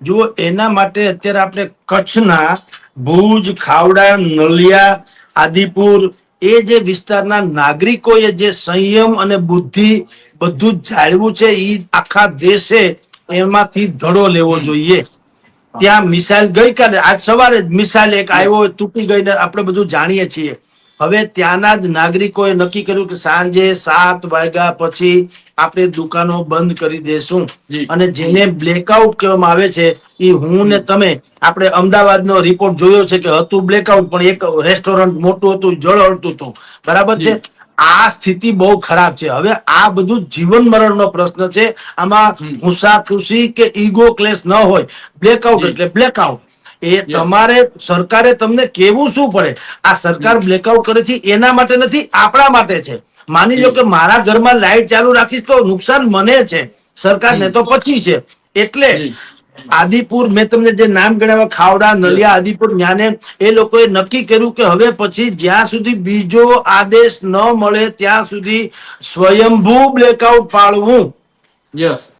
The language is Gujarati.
જો એના માટે અત્યારે આપણે કચ્છના ભુજ ખાવડા નલિયા આદિપુર એ જે વિસ્તારના નાગરિકોએ જે સંયમ અને બુદ્ધિ બધું જાળવું છે એ આખા દેશે એમાંથી ધડો લેવો જોઈએ. ત્યાં મિસાઇલ ગઈકાલે આજ સવારે જ મિસાઇલ એક આવ્યો તૂટી ગઈને આપણે બધું જાણીએ છીએ. હવે ત્યાંના જ નાગરિકોએ નક્કી કર્યું કે સાંજે સાત વાગ્યા પછી આપણે દુકાનો બંધ કરી દેશું. અને જેને બ્લેકઆઉટ કહેવામાં આવે છે એ હું ને તમે આપણે અમદાવાદનો રિપોર્ટ જોયો છે કે હતું બ્લેકઆઉટ પણ એક રેસ્ટોરન્ટ મોટું હતું જળ હળતું હતું. બરાબર છે? આ સ્થિતિ બહુ ખરાબ છે. હવે આ બધું જીવન મરણનો પ્રશ્ન છે. આમાં ખુશી કે ઈગો ક્લેશ ન હોય. બ્લેકઆઉટ. એટલે બ્લેકઆઉટ એ તમારે સરકારે તમને કેવું શું પડે? આ સરકાર બ્લેકઆઉટ કરે છે એના માટે નથી આપણા માટે છે. માની લો કે મારા ઘરમાં લાઈટ ચાલુ રાખીશ તો નુકસાન મને છે. સરકારને તો પછી છે. એટલે આદિપુર મેં તમને જે નામ ગણાવ્યા ખાવડા નલિયા આદિપુર જ્ઞાને એ લોકોએ નક્કી કર્યું કે હવે પછી જ્યાં સુધી બીજો આદેશ ન મળે ત્યાં સુધી સ્વયંભૂ બ્લેકઆઉટ પાડવું યસ